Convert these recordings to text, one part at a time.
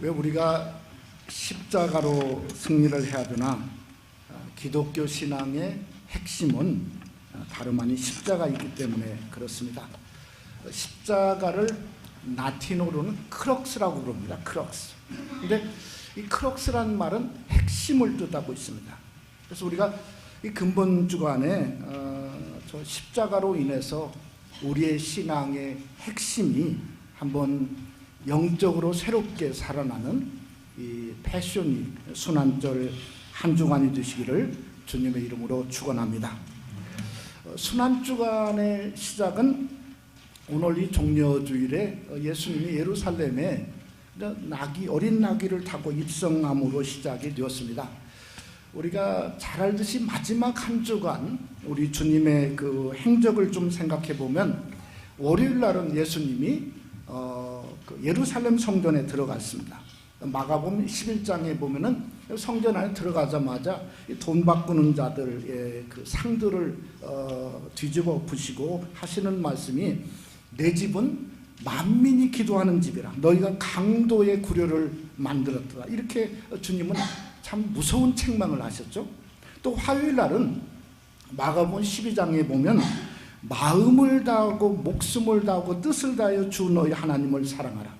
왜 우리가 십자가로 승리를 해야 되나? 아, 기독교 신앙의 핵심은 아, 다름 아닌 십자가 있기 때문에 그렇습니다. 어, 십자가를 라틴어로는 크럭스라고 부릅니다. 크럭스. 근데 이 크럭스라는 말은 핵심을 뜻하고 있습니다. 그래서 우리가 이 근본 주간에 어, 저 십자가로 인해서 우리의 신앙의 핵심이 한번 영적으로 새롭게 살아나는 이 패션이 순환절 한 주간이 되시기를 주님의 이름으로 축원합니다. 어, 순환 주간의 시작은 오늘 이 종려 주일에 어, 예수님이 예루살렘에 나귀 어린 나귀를 타고 입성함으로 시작이 되었습니다. 우리가 잘 알듯이 마지막 한 주간 우리 주님의 그 행적을 좀 생각해 보면 월요일 날은 예수님이 어, 그 예루살렘 성전에 들어갔습니다. 마가복음 11장에 보면은 성전 안에 들어가자마자 돈 바꾸는 자들의 그 상들을 어, 뒤집어 부시고 하시는 말씀이 내 집은 만민이 기도하는 집이라 너희가 강도의 구려를 만들었더라 이렇게 주님은 참 무서운 책망을 하셨죠. 또 화요일 날은 마가복음 12장에 보면 마음을 다하고 목숨을 다하고 뜻을 다하여 주 너희 하나님을 사랑하라.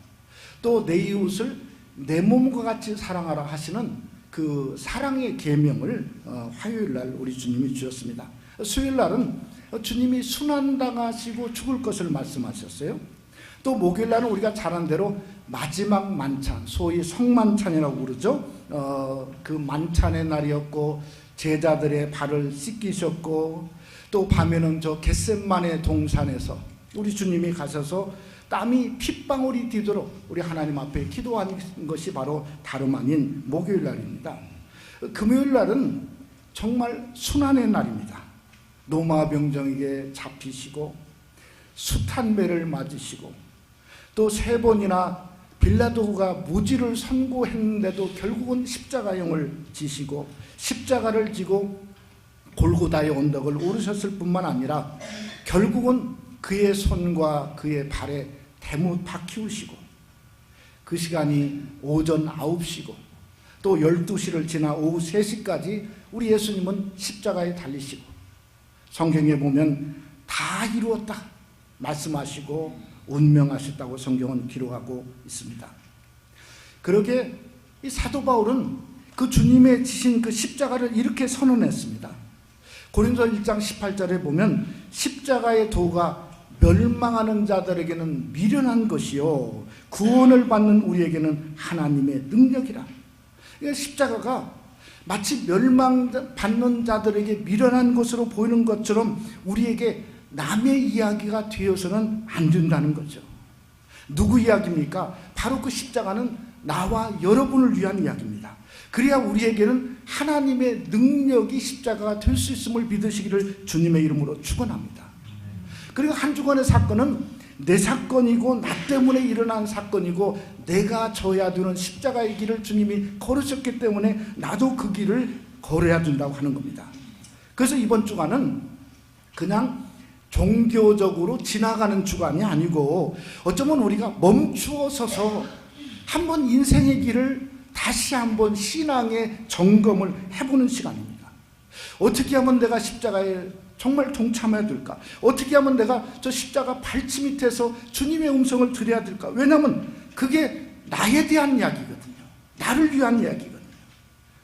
또 내 이웃을 내 몸과 같이 사랑하라 하시는 그 사랑의 계명을 어, 화요일 날 우리 주님이 주셨습니다. 수요일 날은 주님이 순환당하시고 죽을 것을 말씀하셨어요. 또 목요일 날은 우리가 잘 아는 대로 마지막 만찬, 소위 성만찬이라고 그러죠. 어, 그 만찬의 날이었고 제자들의 발을 씻기셨고 또 밤에는 저 겟셋만의 동산에서 우리 주님이 가셔서 땀이 핏방울이 뒤도록 우리 하나님 앞에 기도한 것이 바로 다름 아닌 목요일 날입니다. 금요일 날은 정말 순환의 날입니다. 로마 병정에게 잡히시고 매를 맞으시고 또 세 번이나 빌라도가 무지를 선고했는데도 결국은 십자가형을 지시고 십자가를 지고 골고다의 언덕을 오르셨을 뿐만 아니라 결국은 그의 손과 그의 발에 대못 박히우시고 그 시간이 오전 9시고 또 12시를 지나 오후 3시까지 우리 예수님은 십자가에 달리시고 성경에 보면 다 이루었다 말씀하시고 운명하셨다고 성경은 기록하고 있습니다. 그러게 이 사도 바울은 그 주님의 지신 그 십자가를 이렇게 선언했습니다. 고린도 1장 18절에 보면 십자가의 도가 멸망하는 자들에게는 미련한 것이요 구원을 받는 우리에게는 하나님의 능력이라. 그러니까 십자가가 마치 멸망받는 자들에게 미련한 것으로 보이는 것처럼 우리에게 남의 이야기가 되어서는 안 된다는 거죠. 누구 이야기입니까? 바로 그 십자가는 나와 여러분을 위한 이야기입니다. 그래야 우리에게는 하나님의 능력이 십자가가 될 수 있음을 믿으시기를 주님의 이름으로 축원합니다. 그리고 한 주간의 사건은 내 사건이고 나 때문에 일어난 사건이고 내가 져야 되는 십자가의 길을 주님이 걸으셨기 때문에 나도 그 길을 걸어야 된다고 하는 겁니다. 그래서 이번 주간은 그냥 종교적으로 지나가는 주간이 아니고 어쩌면 우리가 멈추어 서서 한번 인생의 길을 다시 한번 신앙의 점검을 해보는 시간입니다. 어떻게 하면 내가 십자가에 정말 동참해야 될까? 어떻게 하면 내가 저 십자가 발치 밑에서 주님의 음성을 들어야 될까? 왜냐하면 그게 나에 대한 이야기거든요. 나를 위한 이야기거든요.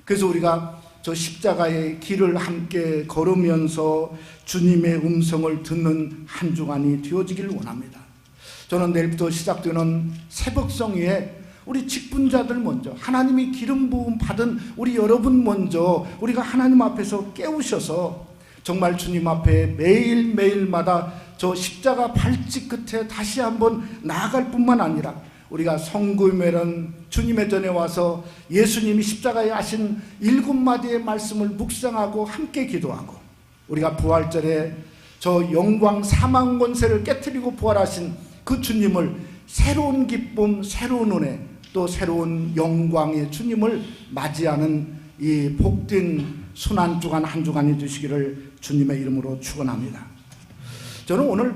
그래서 우리가 저 십자가의 길을 함께 걸으면서 주님의 음성을 듣는 한 주간이 되어지길 원합니다. 저는 내일부터 시작되는 새벽성에 우리 직분자들 먼저 하나님이 기름 부음 받은 우리 여러분 먼저 우리가 하나님 앞에서 깨우셔서 정말 주님 앞에 매일매일마다 저 십자가 발짓 끝에 다시 한번 나아갈 뿐만 아니라 우리가 성금에는 주님의 전에 와서 예수님이 십자가에 하신 일곱 마디의 말씀을 묵상하고 함께 기도하고 우리가 부활절에 저 영광 사망 권세를 깨뜨리고 부활하신 그 주님을 새로운 기쁨, 새로운 은혜, 또 새로운 영광의 주님을 맞이하는 이 복된 순한 주간 한 주간이 되시기를 주님의 이름으로 축원합니다. 저는 오늘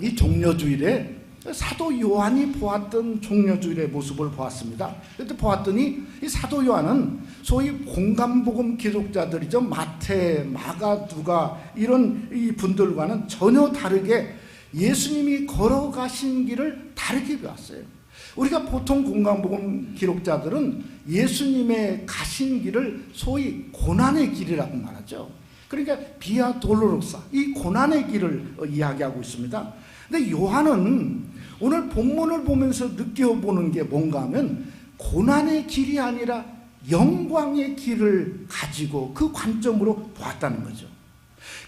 이 종려주일에 사도 요한이 보았던 종려주일의 모습을 보았습니다. 그때 보았더니 이 사도 요한은 소위 공감복음 기독자들이죠. 마태, 마가, 누가 이런 이 분들과는 전혀 다르게 예수님이 걸어가신 길을 다르게 배웠어요. 우리가 보통 공감복음 기록자들은 예수님의 가신 길을 소위 고난의 길이라고 말하죠. 그러니까 비아 돌로로사 이 고난의 길을 이야기하고 있습니다. 근데 요한은 오늘 본문을 보면서 느껴보는 게 뭔가 하면 고난의 길이 아니라 영광의 길을 가지고 그 관점으로 보았다는 거죠.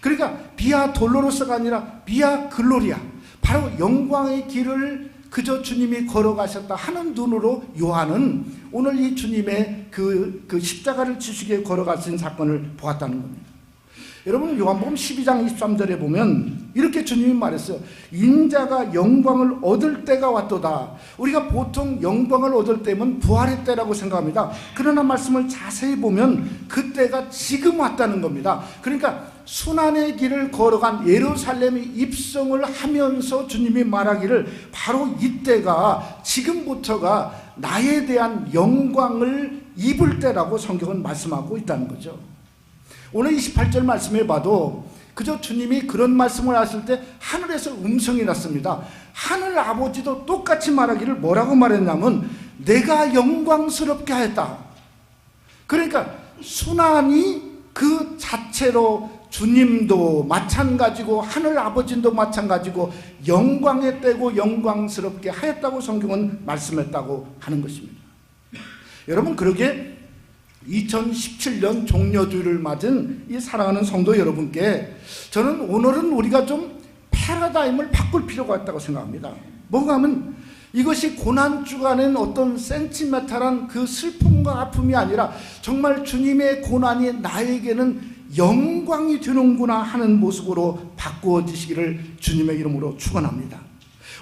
그러니까 비아 돌로로사가 아니라 비아 글로리아 바로 영광의 길을 그저 주님이 걸어가셨다 하는 눈으로 요한은 오늘 이 주님의 그, 그 십자가를 지시기에 걸어가신 사건을 보았다는 겁니다. 여러분 요한복음 12장 23절에 보면 이렇게 주님이 말했어요. 인자가 영광을 얻을 때가 왔도다. 우리가 보통 영광을 얻을 때면 부활의 때라고 생각합니다. 그러나 말씀을 자세히 보면 그때가 지금 왔다는 겁니다. 그러니까 순환의 길을 걸어간 예루살렘이 입성을 하면서 주님이 말하기를 바로 이때가 지금부터가 나에 대한 영광을 입을 때라고 성경은 말씀하고 있다는 거죠. 오늘 28절 말씀해 봐도 그저 주님이 그런 말씀을 하실 때 하늘에서 음성이 났습니다. 하늘 아버지도 똑같이 말하기를 뭐라고 말했냐면 내가 영광스럽게 하였다. 그러니까 순환이 그 자체로 주님도 마찬가지고 하늘 아버지도 마찬가지고 영광의 때고 영광스럽게 하였다고 성경은 말씀했다고 하는 것입니다. 여러분 그러게 2017년 종려주를 맞은 이 사랑하는 성도 여러분께 저는 오늘은 우리가 좀 패러다임을 바꿀 필요가 있다고 생각합니다. 뭔가 하면 이것이 고난 주간엔 어떤 센티메탈한 그 슬픔과 아픔이 아니라 정말 주님의 고난이 나에게는 영광이 되는구나 하는 모습으로 바꾸어지시기를 주님의 이름으로 축원합니다.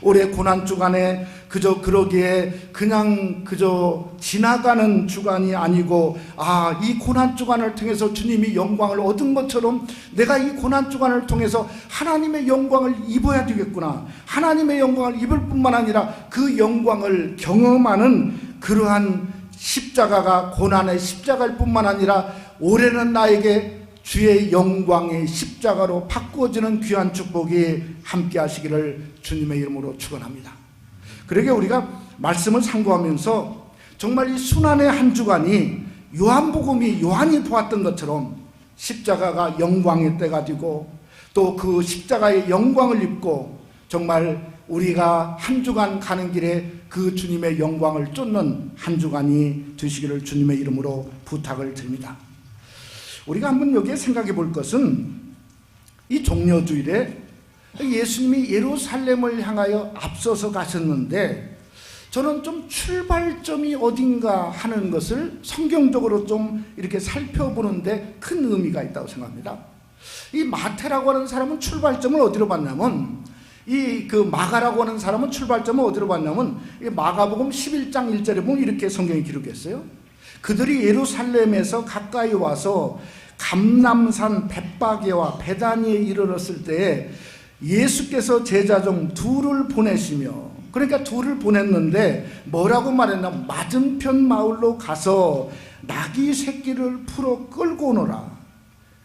올해 고난 주간에 그저 그러기에 그냥 그저 지나가는 주간이 아니고 아 이 고난 주간을 통해서 주님이 영광을 얻은 것처럼 내가 이 고난 주간을 통해서 하나님의 영광을 입어야 되겠구나. 하나님의 영광을 입을 뿐만 아니라 그 영광을 경험하는 그러한 십자가가 고난의 십자가일 뿐만 아니라 올해는 나에게 주의 영광의 십자가로 바꾸어지는 귀한 축복이 함께 하시기를 주님의 이름으로 축원합니다. 그러게 우리가 말씀을 상고하면서 정말 이 순환의 한 주간이 요한복음이 요한이 보았던 것처럼 십자가가 영광의 때가 되고 또 그 십자가의 영광을 입고 정말 우리가 한 주간 가는 길에 그 주님의 영광을 쫓는 한 주간이 되시기를 주님의 이름으로 부탁을 드립니다. 우리가 한번 여기에 생각해 볼 것은 이 종려주일에 예수님이 예루살렘을 향하여 앞서서 가셨는데 저는 좀 출발점이 어딘가 하는 것을 성경적으로 좀 이렇게 살펴보는데 큰 의미가 있다고 생각합니다. 이 마태라고 하는 사람은 출발점을 어디로 봤냐면 이 그 마가라고 하는 사람은 출발점을 어디로 봤냐면 마가복음 11장 1절에 보면 이렇게 성경이 기록했어요. 그들이 예루살렘에서 가까이 와서 감남산 벳바게와 베다니에 이르렀을 때 예수께서 제자 중 둘을 보내시며 그러니까 둘을 보냈는데 뭐라고 말했나? 맞은편 마을로 가서 나귀 새끼를 풀어 끌고 오너라.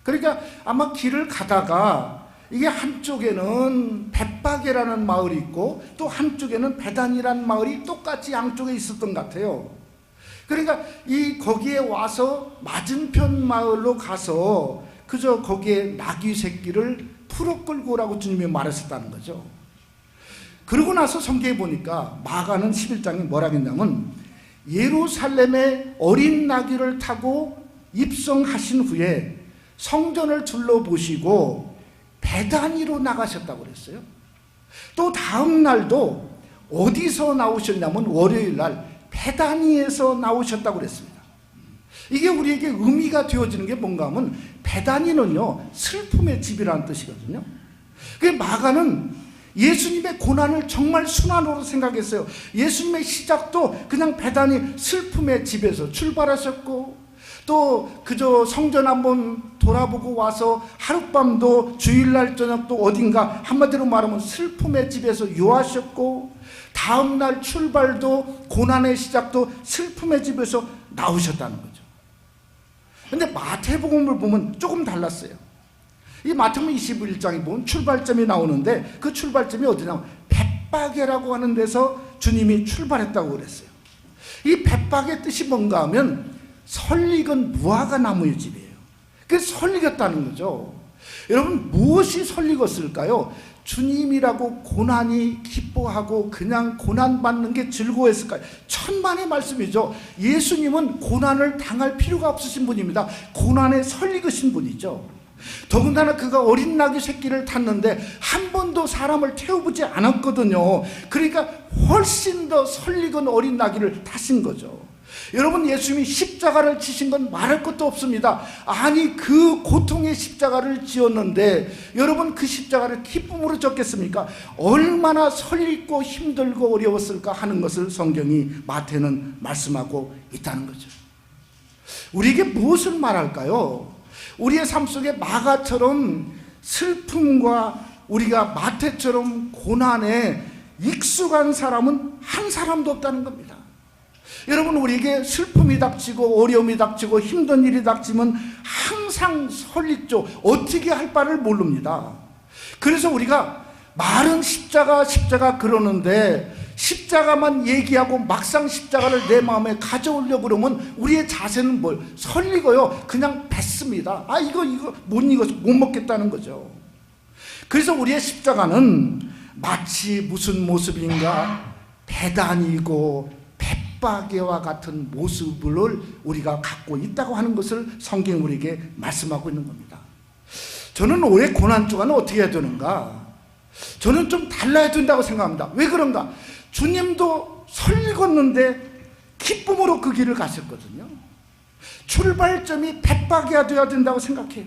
그러니까 아마 길을 가다가 이게 한쪽에는 벳바게라는 마을이 있고 또 한쪽에는 베단이라는 마을이 똑같이 양쪽에 있었던 것 같아요 그러니까 이 거기에 와서 맞은편 마을로 가서 그저 거기에 나귀 새끼를 풀어 끌고 오라고 주님이 말했었다는 거죠. 그러고 나서 성경에 보니까 마가는 11장에 뭐라 했냐면 예루살렘에 어린 나귀를 타고 입성하신 후에 성전을 둘러보시고 배단위로 나가셨다고 그랬어요. 또 다음 날도 어디서 나오셨냐면 월요일 날 배단위에서 나오셨다고 그랬습니다. 이게 우리에게 의미가 되어지는 게 뭔가 하면 배단위는요 슬픔의 집이라는 뜻이거든요. 그 마가는 예수님의 고난을 정말 순환으로 생각했어요. 예수님의 시작도 그냥 배단이 슬픔의 집에서 출발하셨고 또 그저 성전 한번 돌아보고 와서 하룻밤도 주일날 저녁도 어딘가 한마디로 말하면 슬픔의 집에서 유하셨고 다음날 출발도 고난의 시작도 슬픔의 집에서 나오셨다는 거죠. 근데 마태복음을 보면 조금 달랐어요. 이 마태복음 21장에 보면 출발점이 나오는데 그 출발점이 어디냐? 벳바게라고 하는 데서 주님이 출발했다고 그랬어요. 이 벳바게 뜻이 뭔가 하면 설익은 무화과 나무의 집이에요. 그게 설익었다는 거죠. 여러분 무엇이 설익었을까요? 주님이라고 고난이 기뻐하고 그냥 고난 받는 게 즐거웠을까요? 천만의 말씀이죠. 예수님은 고난을 당할 필요가 없으신 분입니다. 고난에 설익으신 분이죠. 더군다나 그가 어린 나귀 새끼를 탔는데 한 번도 사람을 태워보지 않았거든요. 그러니까 훨씬 더 설익은 어린 나귀를 타신 거죠. 여러분 예수님이 십자가를 지신 건 말할 것도 없습니다. 아니 그 고통의 십자가를 지었는데 여러분 그 십자가를 기쁨으로 졌겠습니까? 얼마나 설익고 힘들고 어려웠을까 하는 것을 성경이 마태는 말씀하고 있다는 거죠. 우리에게 무엇을 말할까요? 우리의 삶 속에 마가처럼 슬픔과 우리가 마태처럼 고난에 익숙한 사람은 한 사람도 없다는 겁니다. 여러분 우리에게 슬픔이 닥치고 어려움이 닥치고 힘든 일이 닥치면 항상 설익죠. 어떻게 할 바를 모릅니다. 그래서 우리가 말은 십자가 십자가 그러는데 십자가만 얘기하고 막상 십자가를 내 마음에 가져오려 그러면 우리의 자세는 뭘 설리고요 그냥 뱉습니다 아 이거 이거 못 익어 못 먹겠다는 거죠 그래서 우리의 십자가는 마치 무슨 모습인가 배단이고 뱃바게와 같은 모습을 우리가 갖고 있다고 하는 것을 성경 우리에게 말씀하고 있는 겁니다 저는 올해 고난 주간은 어떻게 해야 되는가 저는 좀 달라야 된다고 생각합니다 왜 그런가 주님도 설익었는데 기쁨으로 그 길을 가셨거든요. 출발점이 백박이야 돼야 된다고 생각해요.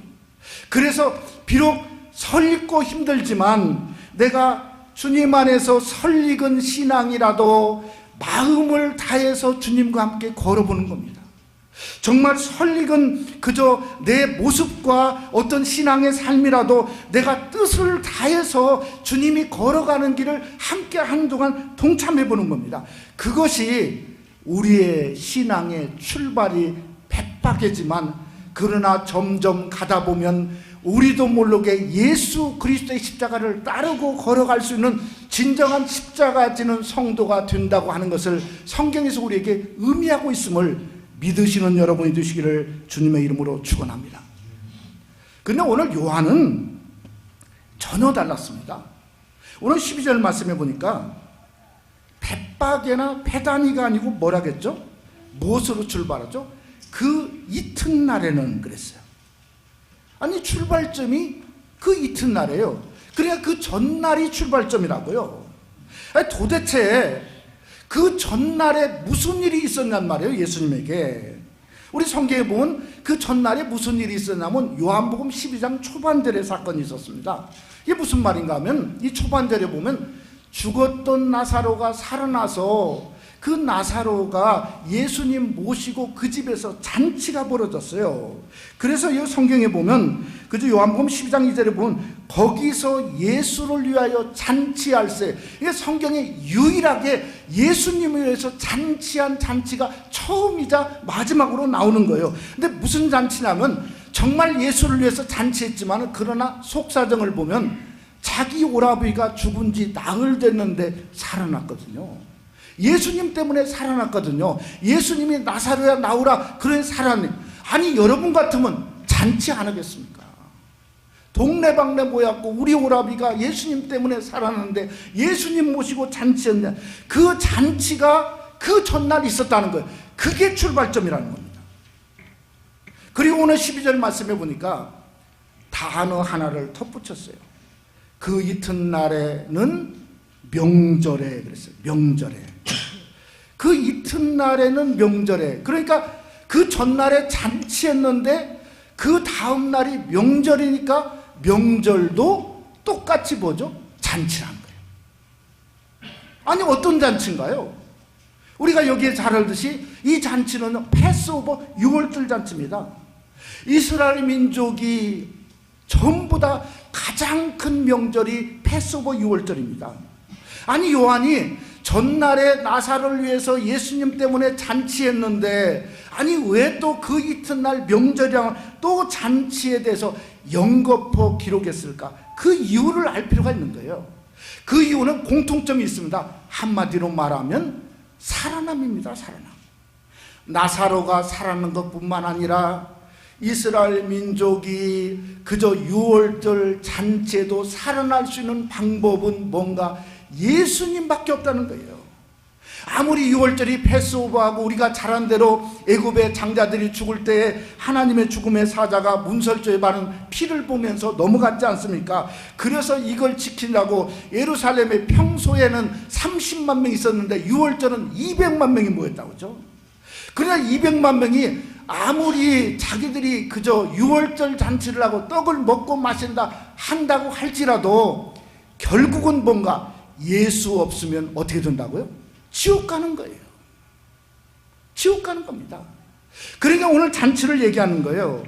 그래서 비록 설익고 힘들지만 내가 주님 안에서 설익은 신앙이라도 마음을 다해서 주님과 함께 걸어보는 겁니다. 정말 설익은 그저 내 모습과 어떤 신앙의 삶이라도 내가 뜻을 다해서 주님이 걸어가는 길을 함께 한동안 동참해 보는 겁니다. 그것이 우리의 신앙의 출발이 백박이지만 그러나 점점 가다 보면 우리도 모르게 예수 그리스도의 십자가를 따르고 걸어갈 수 있는 진정한 십자가 지는 성도가 된다고 하는 것을 성경에서 우리에게 의미하고 있음을 믿으시는 여러분이 되시기를 주님의 이름으로 축원합니다. 근데 오늘 요한은 전혀 달랐습니다. 오늘 12절 말씀해 보니까 뱃박에나 배단이가 아니고 뭐라겠죠? 무엇으로 출발하죠? 그 이튿날에는 그랬어요. 아니 출발점이 그 이튿날이에요. 그러니까 그 전날이 출발점이라고요. 도대체 그 전날에 무슨 일이 있었냔 말이에요, 예수님에게. 우리 성경에 보면 그 전날에 무슨 일이 있었냐면 요한복음 12장 초반절에 사건이 있었습니다. 이게 무슨 말인가 하면 이 초반절에 보면 죽었던 나사로가 살아나서 그 나사로가 예수님 모시고 그 집에서 잔치가 벌어졌어요. 그래서 이 성경에 보면 그저 요한복음 12장 2절에 보면 거기서 예수를 위하여 잔치할세. 이게 성경에 유일하게 예수님을 위해서 잔치한 잔치가 처음이자 마지막으로 나오는 거예요. 근데 무슨 잔치냐면 정말 예수를 위해서 잔치했지만 그러나 속사정을 보면 자기 오라비가 죽은 지 나흘 됐는데 살아났거든요. 예수님 때문에 살아났거든요. 예수님이 나사로야 나오라 그래 살아났네. 아니 여러분 같으면 잔치 안 하겠습니까? 동네방네 모였고 우리 오라비가 예수님 때문에 살았는데 예수님 모시고 잔치였냐. 그 잔치가 그 전날 있었다는 거예요. 그게 출발점이라는 겁니다. 그리고 오늘 12절 말씀해 보니까 단어 하나를 덧붙였어요. 그 이튿날에는 명절에 그랬어요. 명절에. 그 이튿날에는 명절에. 그러니까 그 전날에 잔치했는데 그 다음 날이 명절이니까 명절도 똑같이 뭐죠? 잔치란 거예요. 아니 어떤 잔치인가요? 우리가 여기에 잘 알듯이 이 잔치는 패스오버 6월절 잔치입니다. 이스라엘 민족이 전부 다 가장 큰 명절이 패스오버 6월절입니다. 아니 요한이 전날에 나사를 위해서 예수님 때문에 잔치했는데 아니 왜 또 그 이튿날 명절이랑 또 잔치에 대해서 연거푸 기록했을까? 그 이유를 알 필요가 있는 거예요. 그 이유는 공통점이 있습니다. 한마디로 말하면 살아남입니다. 살아남. 나사로가 살아난 것뿐만 아니라 이스라엘 민족이 그저 6월절 잔치에도 살아날 수 있는 방법은 뭔가 예수님밖에 없다는 거예요. 아무리 6월절이 패스오버하고 우리가 잘한 대로 애굽의 장자들이 죽을 때 하나님의 죽음의 사자가 문설주에 바른 피를 보면서 넘어갔지 않습니까? 그래서 이걸 지키려고 예루살렘에 평소에는 30만 명 있었는데 6월절은 200만 명이 모였다고 그죠? 그러나 200만 명이 아무리 자기들이 그저 6월절 잔치를 하고 떡을 먹고 마신다 한다고 할지라도 결국은 뭔가 예수 없으면 어떻게 된다고요? 지옥 가는 거예요. 지옥 가는 겁니다. 그러니까 오늘 잔치를 얘기하는 거예요.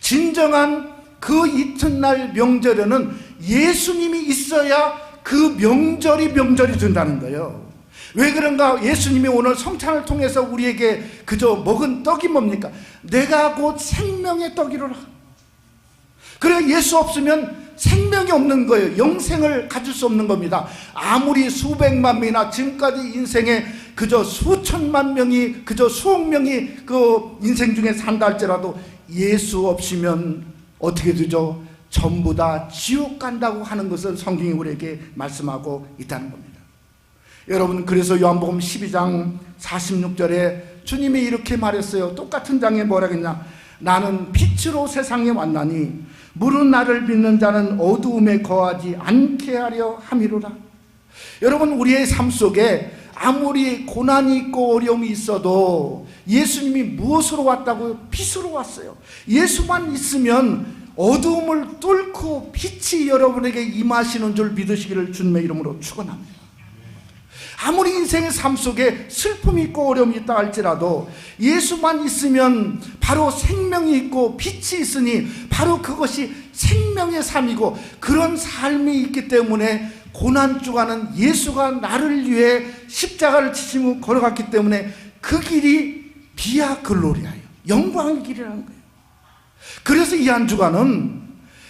진정한 그 이튿날 명절에는 예수님이 있어야 그 명절이 명절이 된다는 거예요. 왜 그런가? 예수님이 오늘 성찬을 통해서 우리에게 그저 먹은 떡이 뭡니까? 내가 곧 생명의 떡이로라. 그래 예수 없으면 생명이 없는 거예요. 영생을 가질 수 없는 겁니다. 아무리 수백만 명이나 지금까지 인생에 그저 수천만 명이 그저 수억 명이 그 인생 중에 산다 할지라도 예수 없이면 어떻게 되죠? 전부 다 지옥 간다고 하는 것을 성경이 우리에게 말씀하고 있다는 겁니다. 여러분 그래서 요한복음 12장 46절에 주님이 이렇게 말했어요. 똑같은 장에 뭐라 했냐? 나는 빛으로 세상에 왔나니 물은 나를 믿는 자는 어두움에 거하지 않게 하려 함이로라. 여러분 우리의 삶 속에 아무리 고난이 있고 어려움이 있어도 예수님이 무엇으로 왔다고요? 빛으로 왔어요. 예수만 있으면 어두움을 뚫고 빛이 여러분에게 임하시는 줄 믿으시기를 주님의 이름으로 축원합니다. 아무리 인생의 삶 속에 슬픔이 있고 어려움이 있다 할지라도 예수만 있으면 바로 생명이 있고 빛이 있으니 바로 그것이 생명의 삶이고 그런 삶이 있기 때문에 고난 주가는 예수가 나를 위해 십자가를 지시고 걸어갔기 때문에 그 길이 비아 글로리아예요. 영광의 길이라는 거예요. 그래서 이 한 주간은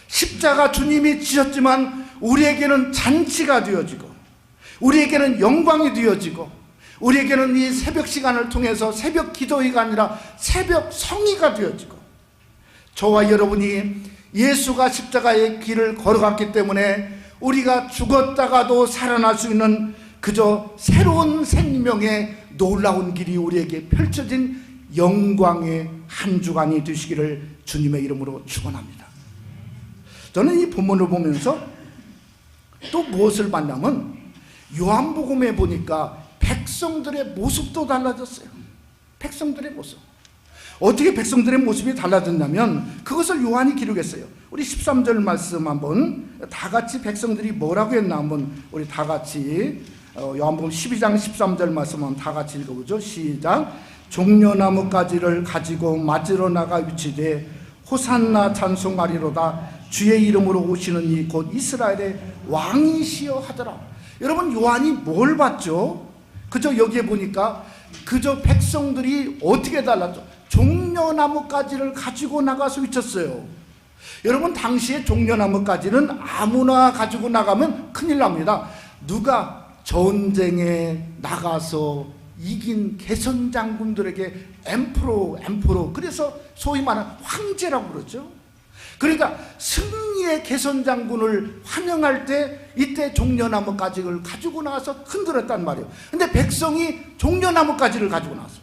십자가 주님이 지셨지만 우리에게는 잔치가 되어지고 우리에게는 영광이 되어지고 우리에게는 이 새벽 시간을 통해서 새벽 기도회가 아니라 새벽 성의가 되어지고 저와 여러분이 예수가 십자가의 길을 걸어갔기 때문에 우리가 죽었다가도 살아날 수 있는 그저 새로운 생명의 놀라운 길이 우리에게 펼쳐진 영광의 한 주간이 되시기를 주님의 이름으로 축원합니다. 저는 이 본문을 보면서 또 무엇을 봤냐면 요한복음에 보니까 백성들의 모습도 달라졌어요. 백성들의 모습. 어떻게 백성들의 모습이 달라졌냐면 그것을 요한이 기록했어요. 우리 13절 말씀 한번 다 같이 백성들이 뭐라고 했나 한번 우리 다 같이 어, 요한복음 12장 13절 말씀 한번 다 같이 읽어보죠. 시작. 종려나무 가지를 가지고 맞으러 나가 위치되 호산나 찬송하리로다 주의 이름으로 오시는 이 곧 이스라엘의 왕이시여 하더라. 여러분 요한이 뭘 봤죠? 그저 여기에 보니까 그저 백성들이 어떻게 달랐죠? 종려나무 가지를 가지고 나가서 위쳤어요. 여러분 당시에 종려나무 가지는 아무나 가지고 나가면 큰일 납니다. 누가 전쟁에 나가서 이긴 개선 장군들에게 엠프로 엠프로 그래서 소위 말하는 황제라고 그러죠. 그러니까 승리의 개선 장군을 환영할 때 이때 종려나무 가지를 가지고 나와서 흔들었단 말이에요. 근데 백성이 종려나무 가지를 가지고 나왔어요.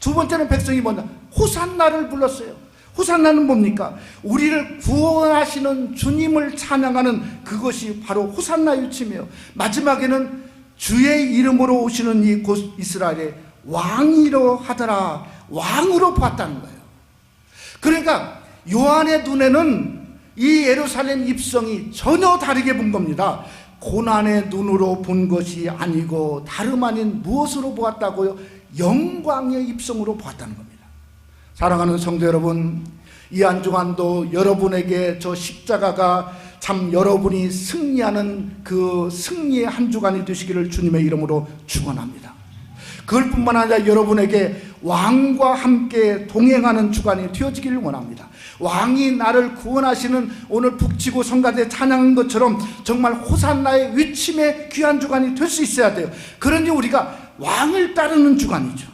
두 번째는 백성이 뭐냐? 호산나를 불렀어요. 호산나는 뭡니까? 우리를 구원하시는 주님을 찬양하는 그것이 바로 호산나 유치며 마지막에는 주의 이름으로 오시는 이곧 이스라엘의 왕이로 하더라. 왕으로 봤다는 거예요. 그러니까 요한의 눈에는 이 예루살렘 입성이 전혀 다르게 본 겁니다. 고난의 눈으로 본 것이 아니고 다름 아닌 무엇으로 보았다고요? 영광의 입성으로 보았다는 겁니다. 사랑하는 성도 여러분, 이한 주간도 여러분에게 저 십자가가 참 여러분이 승리하는 그 승리의 한 주간이 되시기를 주님의 이름으로 축원합니다. 그걸 뿐만 아니라 여러분에게 왕과 함께 동행하는 주간이 되어지기를 원합니다. 왕이 나를 구원하시는 오늘 북치고 성가대 찬양한 것처럼 정말 호산나의 위침의 귀한 주간이 될 수 있어야 돼요. 그러니 우리가 왕을 따르는 주간이죠.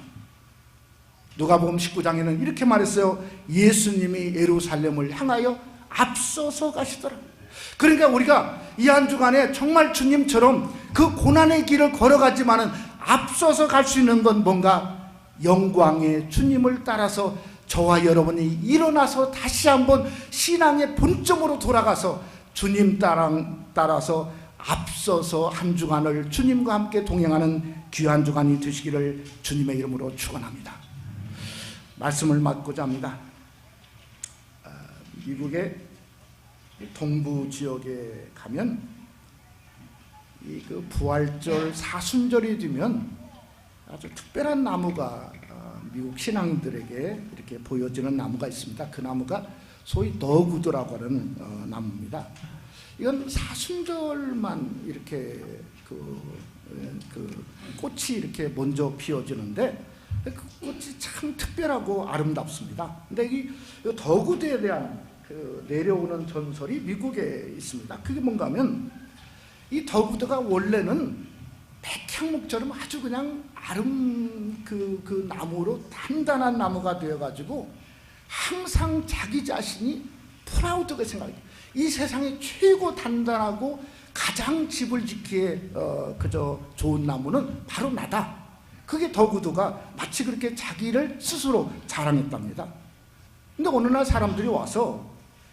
누가복음 19장에는 이렇게 말했어요. 예수님이 예루살렘을 향하여 앞서서 가시더라. 그러니까 우리가 이 한 주간에 정말 주님처럼 그 고난의 길을 걸어가지만은 앞서서 갈 수 있는 건 뭔가 영광의 주님을 따라서 저와 여러분이 일어나서 다시 한번 신앙의 본점으로 돌아가서 주님 따라, 따라서 앞서서 한 주간을 주님과 함께 동행하는 귀한 주간이 되시기를 주님의 이름으로 축원합니다. 말씀을 맡고자 합니다. 아, 미국의 동부 지역에 가면 이 그 부활절 사순절이 되면 아주 특별한 나무가 어, 미국 신앙들에게 이렇게 보여지는 나무가 있습니다. 그 나무가 소위 더구드라고 하는 어, 나무입니다. 이건 사순절만 이렇게 그, 그 꽃이 이렇게 먼저 피어지는데 그 꽃이 참 특별하고 아름답습니다. 근데 이 더구드에 대한 그 내려오는 전설이 미국에 있습니다. 그게 뭔가 하면 이 더구드가 원래는 백향목처럼 아주 그냥 아름 그, 그 나무로 단단한 나무가 되어가지고 항상 자기 자신이 프라우드가 생각해요. 이 세상에 최고 단단하고 가장 집을 지키에 어, 그저 좋은 나무는 바로 나다. 그게 더구드가 마치 그렇게 자기를 스스로 자랑했답니다. 근데 어느 날 사람들이 와서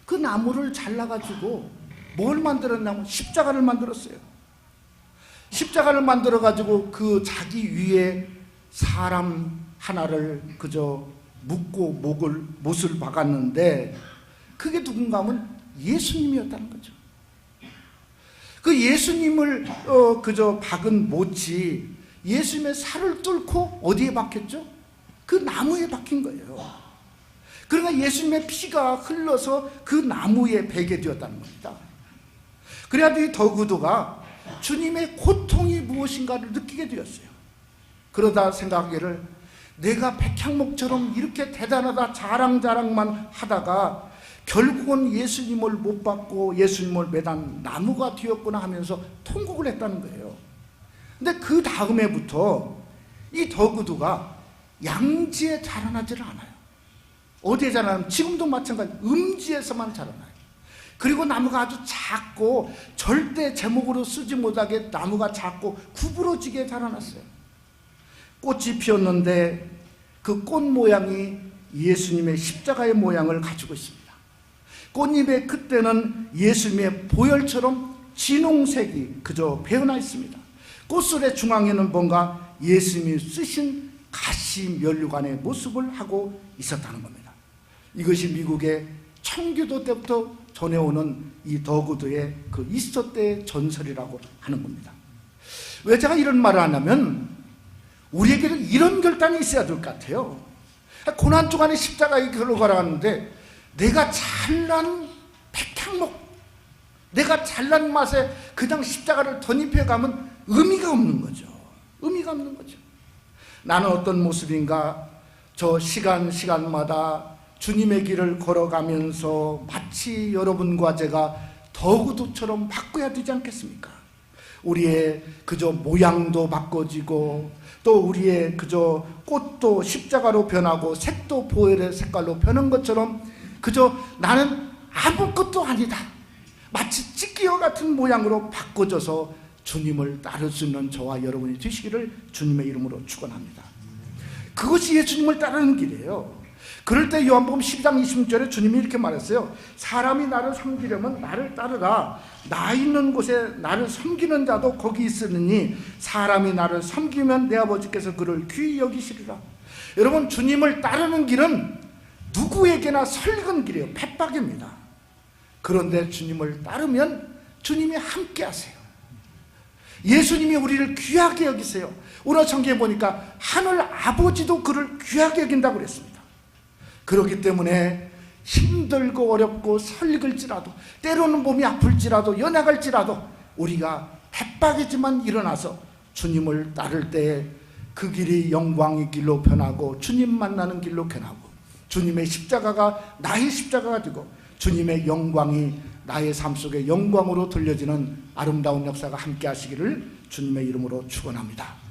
그 나무를 잘라가지고 뭘 만들었냐면 십자가를 만들었어요. 십자가를 만들어 가지고 그 자기 위에 사람 하나를 그저 묶고 목을 못을 박았는데 그게 누군가 하면 예수님이었다는 거죠. 그 예수님을 어 그저 박은 못이 예수님의 살을 뚫고 어디에 박혔죠? 그 나무에 박힌 거예요. 그러니까 예수님의 피가 흘러서 그 나무에 베게 되었다는 겁니다. 그래야 이 더구도가 주님의 고통이 무엇인가를 느끼게 되었어요. 그러다 생각하기를 내가 백향목처럼 이렇게 대단하다 자랑자랑만 하다가 결국은 예수님을 못 받고 예수님을 매단 나무가 되었구나 하면서 통곡을 했다는 거예요. 근데 그 다음에부터 이 더구두가 양지에 자라나지를 않아요. 어디에 자라나면 지금도 마찬가지 음지에서만 자라나요. 그리고 나무가 아주 작고 절대 제목으로 쓰지 못하게 나무가 작고 구부러지게 자라났어요. 꽃이 피었는데 그 꽃 모양이 예수님의 십자가의 모양을 가지고 있습니다. 꽃잎의 끝에는 예수님의 보혈처럼 진홍색이 그저 배어나 있습니다. 꽃술의 중앙에는 뭔가 예수님이 쓰신 가시 면류관의 모습을 하고 있었다는 겁니다. 이것이 미국의 청교도 때부터 전해오는 이 더구드의 그 이스터 때 전설이라고 하는 겁니다. 왜 제가 이런 말을 하냐면 우리에게는 이런 결단이 있어야 될 것 같아요. 고난 주간에 십자가에 걸어가라는데 내가 잘난 백향목 내가 잘난 맛에 그냥 십자가를 덧입혀 가면 의미가 없는 거죠. 의미가 없는 거죠. 나는 어떤 모습인가 저 시간 시간마다 주님의 길을 걸어가면서 마치 여러분과 제가 더구도처럼 바꿔야 되지 않겠습니까? 우리의 그저 모양도 바꿔지고 또 우리의 그저 꽃도 십자가로 변하고 색도 보혈의 색깔로 변한 것처럼 그저 나는 아무것도 아니다. 마치 찢기와 같은 모양으로 바꿔져서 주님을 따를 수 있는 저와 여러분이 되시기를 주님의 이름으로 축원합니다. 그것이 예수님을 따르는 길이에요. 그럴 때 요한복음 12장 26절에 주님이 이렇게 말했어요. 사람이 나를 섬기려면 나를 따르라. 나 있는 곳에 나를 섬기는 자도 거기 있으니 사람이 나를 섬기면 내 아버지께서 그를 귀히 여기시리라. 여러분 주님을 따르는 길은 누구에게나 설익은 길이에요. 핍박입니다. 그런데 주님을 따르면 주님이 함께 하세요. 예수님이 우리를 귀하게 여기세요. 오늘 성경에 보니까 하늘 아버지도 그를 귀하게 여긴다고 그랬습니다. 그렇기 때문에 힘들고 어렵고 설글지라도 때로는 몸이 아플지라도 연약할지라도 우리가 햇박이지만 일어나서 주님을 따를 때에 그 길이 영광의 길로 변하고 주님 만나는 길로 변하고 주님의 십자가가 나의 십자가가 되고 주님의 영광이 나의 삶 속에 영광으로 들려지는 아름다운 역사가 함께 하시기를 주님의 이름으로 축원합니다.